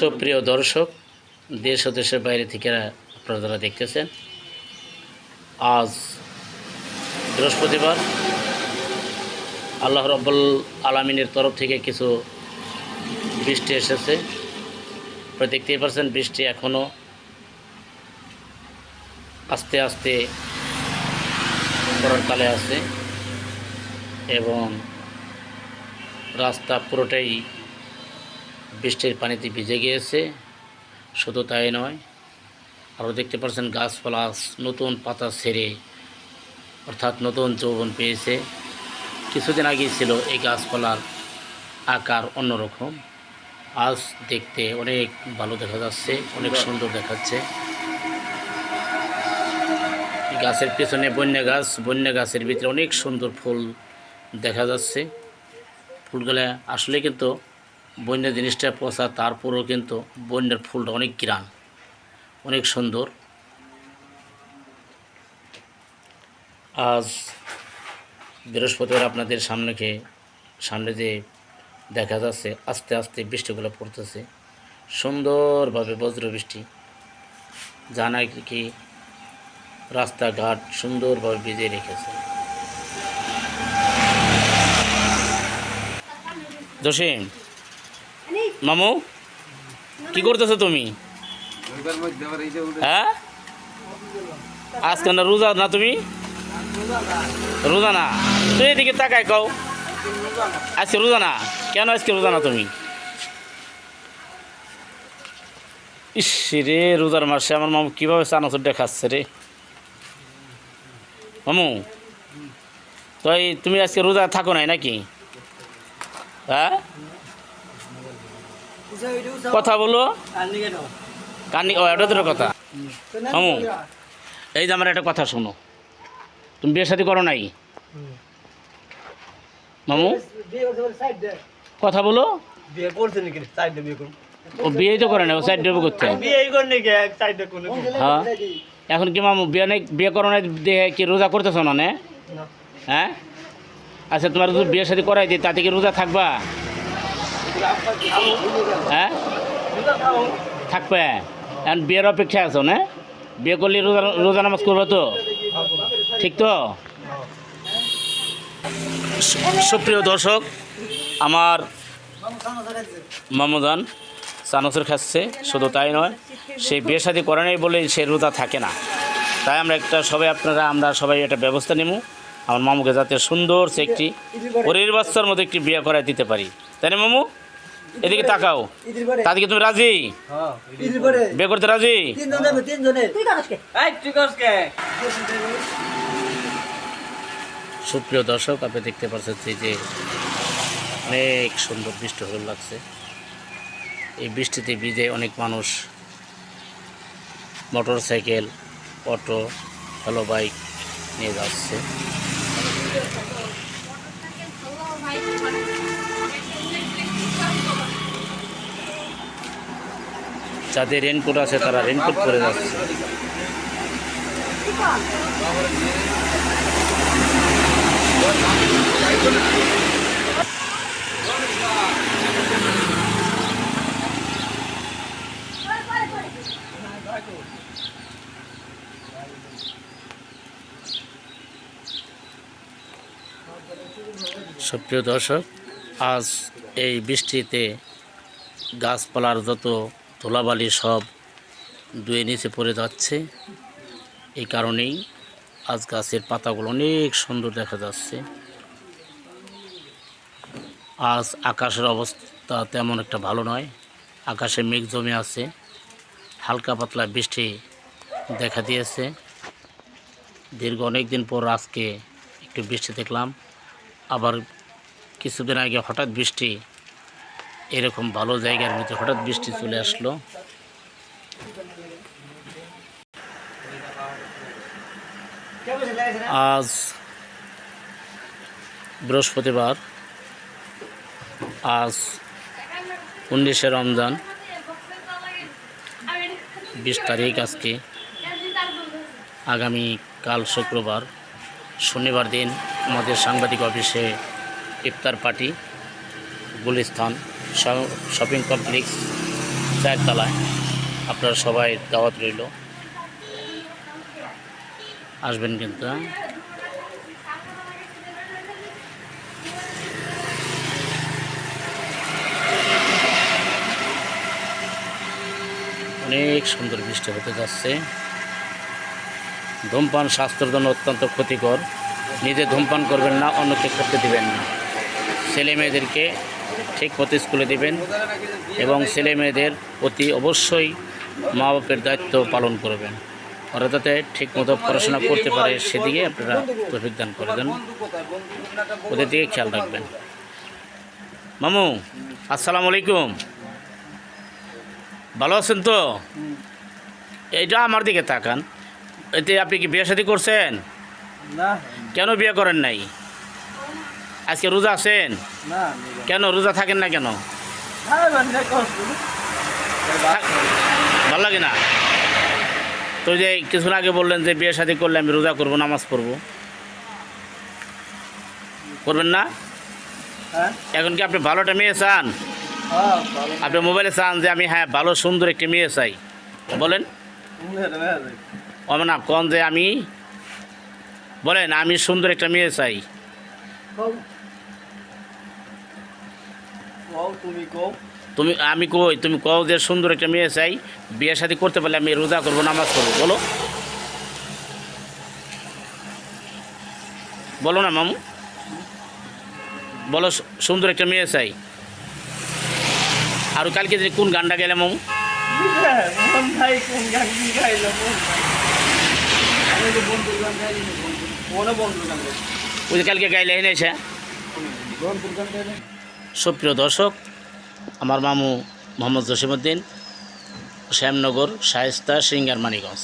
সুপ্রিয় দর্শক, দেশ ও দেশের বাইরে থেকে আপনারা যারা দেখতেছেন, আজ বৃহস্পতিবার, আল্লাহ রব্বুল আলমিনের তরফ থেকে কিছু বৃষ্টি এসেছে। দেখতেই পারছেন বৃষ্টি এখনও আস্তে আস্তে পড়ার কালে আছে এবং রাস্তা পুরোটাই বৃষ্টির পানিতে ভিজে গিয়েছে। শুধু তাই নয়, আরও দেখতে পাচ্ছেন গাছপালা নতুন পাতা ছেড়ে, অর্থাৎ নতুন যৌবন পেয়েছে। কিছুদিন আগে ছিল এই গাছপালার আকার অন্যরকম। আজ দেখতে অনেক ভালো দেখা যাচ্ছে, অনেক সুন্দর দেখাচ্ছে। গাছের পেছনে বন্যা গাছ, বন্যা গাছের ভিতরে অনেক সুন্দর ফুল দেখা যাচ্ছে। ফুলগুলো আসলে কিন্তু বন্যা জিনিসটা পচা, তারপরেও কিন্তু বন্যার ফুলটা অনেক গ্রাম অনেক সুন্দর। আজ বৃহস্পতিবার আপনাদের সামনেকে, সামনে যে দেখা যাচ্ছে, আস্তে আস্তে বৃষ্টিগুলো পড়তেছে। সুন্দরভাবে বজ্র বৃষ্টি যা নাকি রাস্তাঘাট সুন্দরভাবে ভিজিয়ে রেখেছে। জসিম মামু, কি করতেছো তুমি? হ্যাঁ? আজকে না রোজা না তুমি? রোজা না। তুই এদিকে তাকাই কও। আজকে রোজা না? কেন আজকে রোজা না তুমি? ইস রে, রোজার মাসে আমার মামু কীভাবে চানাচুরটা খাচ্ছে রে? মামু, তো এই তুমি আজকে রোজা থাকো নাই নাকি? হ্যাঁ? কথা বলো। কানি ও, এটা তোর কথা। মামু, এই যে আমার একটা কথা শোনো। তুমি বিয়ে শাদি করো নাই? মামু, কথা বলো। বিয়ে বিয়ে ও, বিয়েই তো করে না ও সাইড ডেবে করতে। বিয়ে হ্যাঁ। এখন কি মামু, বিয়ে নাই, বিয়ে করো নাই দেখে কি রোজা করতেছো না? হ্যাঁ? আচ্ছা তোমার যদি বিয়ে শাদি করাই দিই তাতে কি রোজা থাকবা? হ্যাঁ? থাকবে। এখন বিয়ের অপেক্ষা আছো, না? বিয়ে করলে রোজা রোজা নামাজ করব তো? ঠিক তো? সুপ্রিয় দর্শক, আমার মামুদান চানসের খাচ্ছে শুধু তাই নয়, সে বিয়ে শাদি করে নেই বলে সে রোজা থাকে না। তাই আমরা একটা সবাই আপনারা, আমরা সবাই একটা ব্যবস্থা নেব আমার মামুকে যাতে সুন্দর সে একটি পরের বাচ্চার মতো একটি বিয়ে করায় দিতে পারি। তাই না মামু এদিকে তাকাও। তাদেরকে তুমি রাজি? হ্যাঁ বিয়ে করতে রাজি? সুপ্রিয় দর্শক আপনি দেখতে পাচ্ছেন যে যে অনেক সুন্দর বৃষ্টি হল লাগছে। এই বৃষ্টিতে ভিজে অনেক মানুষ মোটর সাইকেল অটো হলো বাইক নিয়ে যাচ্ছে। যাদের রেনকোট আছে তারা রেনকোট পরে যাচ্ছে। সুপ্রিয় দর্শক আজ এই বৃষ্টিতে গাছপালার যত ধুলাবালি সব দুয়ে নিচে পড়ে যাচ্ছে। এই কারণেই আজ গাছের পাতাগুলো অনেক সুন্দর দেখা যাচ্ছে। আজ আকাশের অবস্থা তেমন একটা ভালো নয়। আকাশে মেঘ জমে আছে। হালকা পাতলা বৃষ্টি দেখা দিয়েছে। দীর্ঘ অনেক দিন পর আজকে একটু বৃষ্টি দেখলাম। আবার কিছুদিন আগে হঠাৎ বৃষ্টি এরকম ভালো জায়গার ভিতরে হঠাৎ বৃষ্টি চলে আসলো। আজ বৃহস্পতিবার, আজ উনিশে রমজান, বিশ তারিখ আজকে। আগামী কাল শুক্রবার, শনিবার দিন আমাদের সাংবাদিক অফিসে ইফতার পার্টি, গুলিস্তান। শ- শপিং কমপ্লেক্স চারতলায়। আপনারা সবাই দাওয়াত রইল। আসবেন কিন্তু হ্যাঁ? অনেক সুন্দর বৃষ্টি হতে যাচ্ছে। ধূমপান স্বাস্থ্যের জন্য অত্যন্ত ক্ষতিকর। নিজে ধূমপান করবেন না, অন্যকে করতে দিবেন না। ছেলে মেয়েদেরকে ঠিক মতো স্কুলে দেবেন এবং ছেলে মেয়েদের প্রতি অবশ্যই মা বাপের দায়িত্ব পালন করবেন। ওরা যাতে ঠিক মতো পড়াশোনা করতে পারে সেদিকে আপনারা তৌফিক দান করে দেন। ওদের দিকে খেয়াল রাখবেন। মামু আসসালামু আলাইকুম ভালো আছেন তো? এইটা আমার দিকে তাকান। এতে আপনি কি বিয়ে শাদী করছেন? কেন বিয়ে করেন নাই? আজকে রোজা আছেন? কেন রোজা থাকেন না কেন? হ্যাঁ ভালো লাগে না? তো যে কিছুক্ষণ আগে বললেন যে বিয়ে শাদী করলে আমি রোজা করব নামাজ পড়ব। করবেন না? হ্যাঁ। এখন কি আপনি ভালোটা মেয়ে চান? হ্যাঁ আপনি মোবাইলে চান যে আমি হ্যাঁ ভালো সুন্দর একটি মেয়ে চাই। বলেন। না কোন যে আমি বলেন আমি সুন্দর একটা মেয়ে চাই। তুমি আমি কই তুমি কও যে সুন্দর একটা মেয়ে চাই বিয়ে শাদী করতে পারলে আমি রোজা করব নামাজ করব বলো। বলো না মামু। বলো সুন্দর একটা মেয়ে চাই। আর কালকে যে কোন গানটা গেলে মামু? গাইলি? ওই কালকে গাইলে এনেছে সুপ্রিয় দর্শক আমার মামু মোহাম্মদ জসিমুদ্দিন শ্যামনগর শায়স্তা সিঙ্গার মানিগঞ্জ